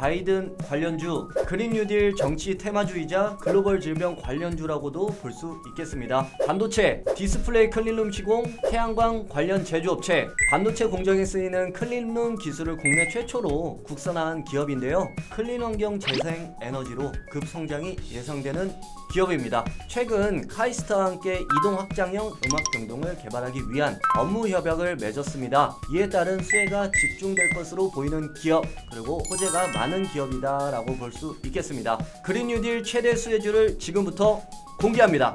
바이든 관련주, 그린 뉴딜 정치 테마주의자 글로벌 질병 관련주라고도 볼 수 있겠습니다. 반도체, 디스플레이 클린룸 시공, 태양광 관련 제조업체, 반도체 공정에 쓰이는 클린룸 기술을 국내 최초로 국산화한 기업인데요. 클린 환경 재생 에너지로 급성장이 예상되는 기업입니다. 최근 카이스트와 함께 이동 확장형 음악 병동을 개발하기 위한 업무 협약을 맺었습니다. 이에 따른 수혜가 집중될 것으로 보이는 기업 그리고 호재가 많은 기업이다라고 볼 수 있겠습니다. 그린 뉴딜 최대 수혜주를 지금부터 공개합니다.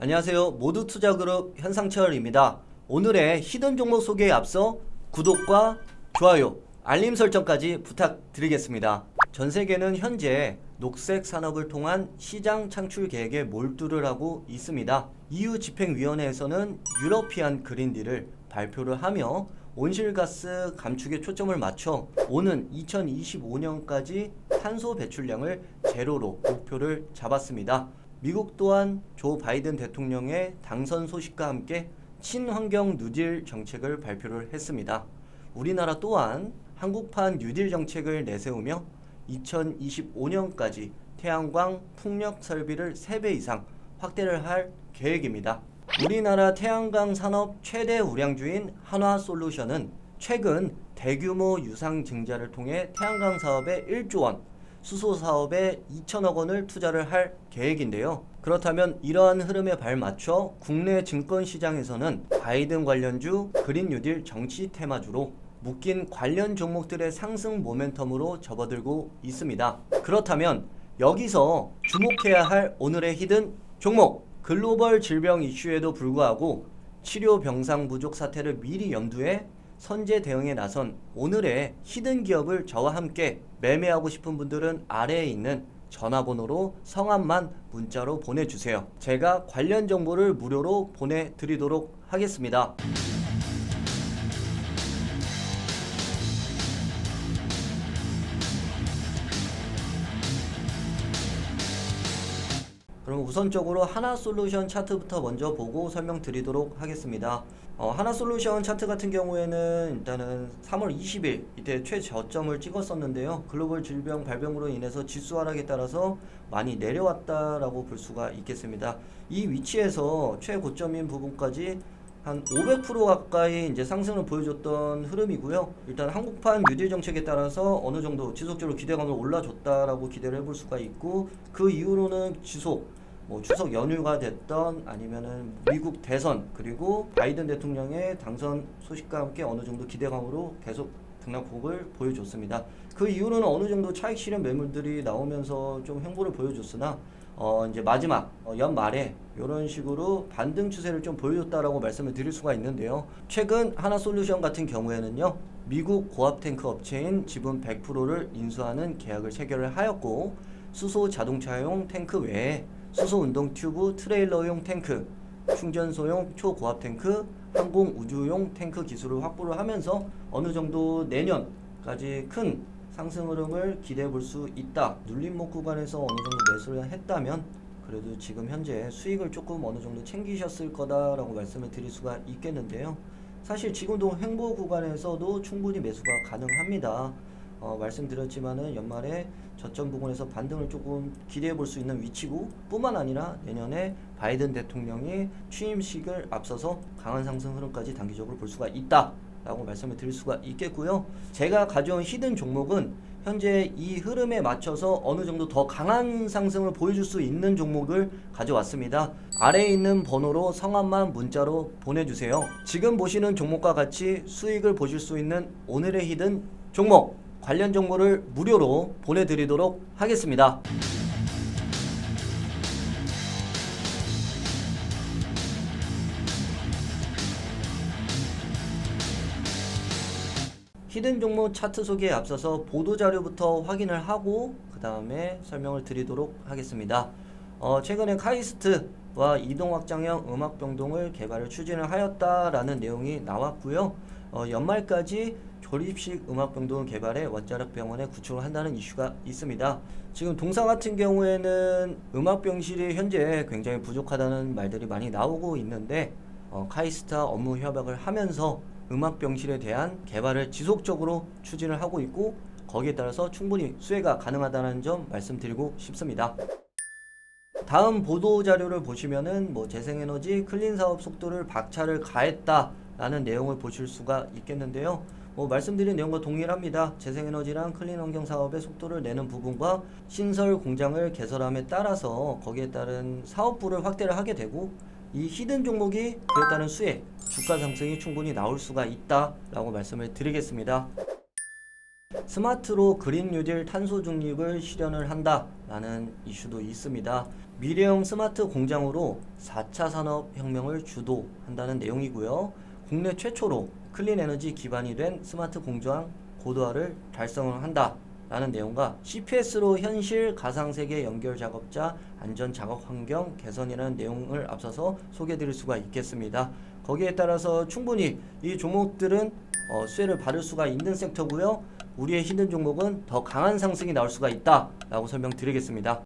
안녕하세요. 모두 투자 그룹 현상철입니다. 오늘의 히든 종목 소개에 앞서 구독과 좋아요, 알림 설정까지 부탁드리겠습니다. 전 세계는 현재 녹색 산업을 통한 시장 창출 계획에 몰두를 하고 있습니다. EU 집행위원회에서는 유러피안 그린딜을 발표를 하며 온실가스 감축에 초점을 맞춰 오는 2025년까지 탄소 배출량을 제로로 목표를 잡았습니다. 미국 또한 조 바이든 대통령의 당선 소식과 함께 친환경 뉴딜 정책을 발표를 했습니다. 우리나라 또한 한국판 뉴딜 정책을 내세우며 2025년까지 태양광 풍력 설비를 3배 이상 확대를 할 계획입니다. 우리나라 태양광 산업 최대 우량주인 한화솔루션은 최근 대규모 유상 증자를 통해 태양광 사업에 1조 원, 수소 사업에 2천억 원을 투자를 할 계획인데요. 그렇다면 이러한 흐름에 발맞춰 국내 증권 시장에서는 바이든 관련주 그린 뉴딜 정치 테마주로 묶인 관련 종목들의 상승 모멘텀으로 접어들고 있습니다. 그렇다면 여기서 주목해야 할 오늘의 히든 종목 글로벌 질병 이슈에도 불구하고 치료 병상 부족 사태를 미리 염두에 선제 대응에 나선 오늘의 히든 기업을 저와 함께 매매하고 싶은 분들은 아래에 있는 전화번호로 성함만 문자로 보내주세요. 제가 관련 정보를 무료로 보내드리도록 하겠습니다. 우선적으로 하나 솔루션 차트부터 먼저 보고 설명드리도록 하겠습니다. 어, 하나 솔루션 차트 같은 경우에는 일단은 3월 20일 이때 최저점을 찍었었는데요. 글로벌 질병 발병으로 인해서 지수 하락에 따라서 많이 내려왔다라고 볼 수가 있겠습니다. 이 위치에서 최고점인 부분까지 한 500% 가까이 이제 상승을 보여줬던 흐름이고요. 일단 한국판 뉴딜 정책에 따라서 어느 정도 지속적으로 기대감을 올라줬다라고 기대를 해볼 수가 있고 그 이후로는 지속 뭐 추석 연휴가 됐던 아니면은 미국 대선 그리고 바이든 대통령의 당선 소식과 함께 어느 정도 기대감으로 계속 등락폭을 보여줬습니다. 그 이후로는 어느 정도 차익 실현 매물들이 나오면서 좀 횡보를 보여줬으나 어 이제 마지막 어 연말에 이런 식으로 반등 추세를 좀 보여줬다라고 말씀을 드릴 수가 있는데요. 최근 하나솔루션 같은 경우에는요. 미국 고압 탱크 업체인 지분 100%를 인수하는 계약을 체결을 하였고 수소 자동차용 탱크 외에 수소 운동 튜브 트레일러용 탱크, 충전소용 초고압 탱크, 항공 우주용 탱크 기술을 확보를 하면서 어느 정도 내년까지 큰 상승 흐름을 기대해 볼 수 있다. 눌림목 구간에서 어느 정도 매수를 했다면 그래도 지금 현재 수익을 조금 어느 정도 챙기셨을 거다라고 말씀을 드릴 수가 있겠는데요. 사실 지금도 횡보 구간에서도 충분히 매수가 가능합니다. 어, 말씀드렸지만은 연말에 저점 부분에서 반등을 조금 기대해 볼 수 있는 위치고 뿐만 아니라 내년에 바이든 대통령이 취임식을 앞서서 강한 상승 흐름까지 단기적으로 볼 수가 있다. 라고 말씀을 드릴 수가 있겠고요. 제가 가져온 히든 종목은 현재 이 흐름에 맞춰서 어느 정도 더 강한 상승을 보여줄 수 있는 종목을 가져왔습니다. 아래에 있는 번호로 성함만 문자로 보내주세요. 지금 보시는 종목과 같이 수익을 보실 수 있는 오늘의 히든 종목 관련 정보를 무료로 보내드리도록 하겠습니다. 히든 종목 차트 소개에 앞서서 보도 자료부터 확인을 하고 그 다음에 설명을 드리도록 하겠습니다. 어, 최근에 카이스트와 이동 확장형 음악 병동을 개발을 추진을 하였다라는 내용이 나왔고요. 어, 연말까지 조립식 음압병동 개발에 원자력 병원에 구축을 한다는 이슈가 있습니다. 지금 동사 같은 경우에는 음압병실이 현재 굉장히 부족하다는 말들이 많이 나오고 있는데 어, 카이스타 업무 협약을 하면서 음압병실에 대한 개발을 지속적으로 추진을 하고 있고 거기에 따라서 충분히 수혜가 가능하다는 점 말씀드리고 싶습니다. 다음 보도 자료를 보시면은 뭐 재생에너지 클린 사업 속도를 박차를 가했다 라는 내용을 보실 수가 있겠는데요. 뭐 말씀드린 내용과 동일합니다. 재생에너지랑 클린 환경 사업의 속도를 내는 부분과 신설 공장을 개설함에 따라서 거기에 따른 사업부를 확대를 하게 되고 이 히든 종목이 그에 따른 수혜, 주가 상승이 충분히 나올 수가 있다라고 말씀을 드리겠습니다. 스마트로 그린 뉴딜 탄소 중립을 실현을 한다라는 이슈도 있습니다. 미래형 스마트 공장으로 4차 산업 혁명을 주도한다는 내용이고요. 국내 최초로 클린 에너지 기반이 된 스마트 공장 고도화를 달성을 한다 라는 내용과 CPS로 현실 가상 세계 연결 작업자 안전 작업 환경 개선이라는 내용을 앞서서 소개해 드릴 수가 있겠습니다. 거기에 따라서 충분히 이 종목들은 어, 수혜를 받을 수가 있는 섹터고요. 우리의 히든 종목은 더 강한 상승이 나올 수가 있다라고 설명드리겠습니다.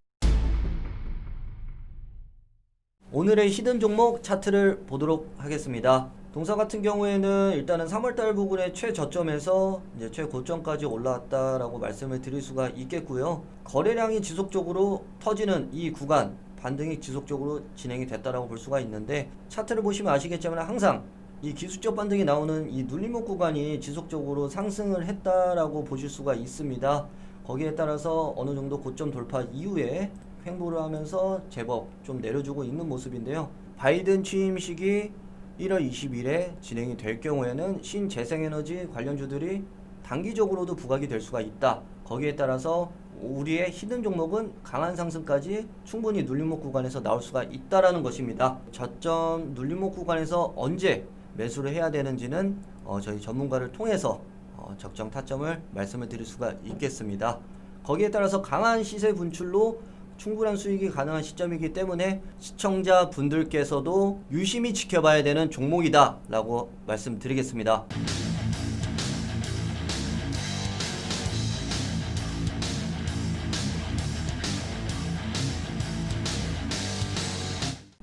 오늘의 히든 종목 차트를 보도록 하겠습니다. 동사 같은 경우에는 일단은 3월달 부근의 최저점에서 이제 최고점까지 올라왔다라고 말씀을 드릴 수가 있겠고요. 거래량이 지속적으로 터지는 이 구간 반등이 지속적으로 진행이 됐다라고 볼 수가 있는데 차트를 보시면 아시겠지만 항상 이 기술적 반등이 나오는 이 눌림목 구간이 지속적으로 상승을 했다라고 보실 수가 있습니다. 거기에 따라서 어느 정도 고점 돌파 이후에 횡보를 하면서 제법 좀 내려주고 있는 모습인데요. 바이든 취임식이 1월 20일에 진행이 될 경우에는 신재생에너지 관련주들이 단기적으로도 부각이 될 수가 있다. 거기에 따라서 우리의 히든 종목은 강한 상승까지 충분히 눌림목 구간에서 나올 수가 있다라는 것입니다. 저점 눌림목 구간에서 언제 매수를 해야 되는지는 어, 저희 전문가를 통해서 어, 적정 타점을 말씀을 드릴 수가 있겠습니다. 거기에 따라서 강한 시세 분출로 충분한 수익이 가능한 시점이기 때문에 시청자 분들께서도 유심히 지켜봐야 되는 종목이다라고 말씀드리겠습니다.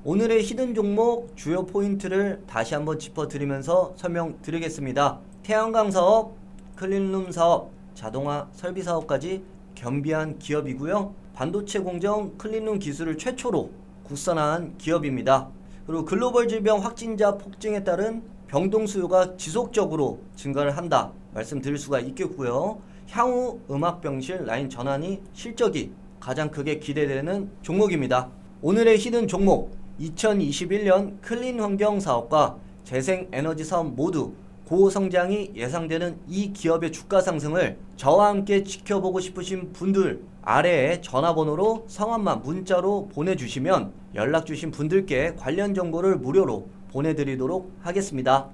오늘의 히든 종목 주요 포인트를 다시 한번 짚어드리면서 설명드리겠습니다. 태양광 사업, 클린룸 사업, 자동화 설비 사업까지 겸비한 기업이고요. 반도체 공정 클린룸 기술을 최초로 국산화한 기업입니다. 그리고 글로벌 질병 확진자 폭증에 따른 병동 수요가 지속적으로 증가를 한다 말씀드릴 수가 있겠고요. 향후 음압병실 라인 전환이 실적이 가장 크게 기대되는 종목입니다. 오늘의 히든 종목 2021년 클린 환경 사업과 재생 에너지 사업 모두 고성장이 예상되는 이 기업의 주가 상승을 저와 함께 지켜보고 싶으신 분들 아래에 전화번호로 성함만 문자로 보내주시면 연락 주신 분들께 관련 정보를 무료로 보내드리도록 하겠습니다.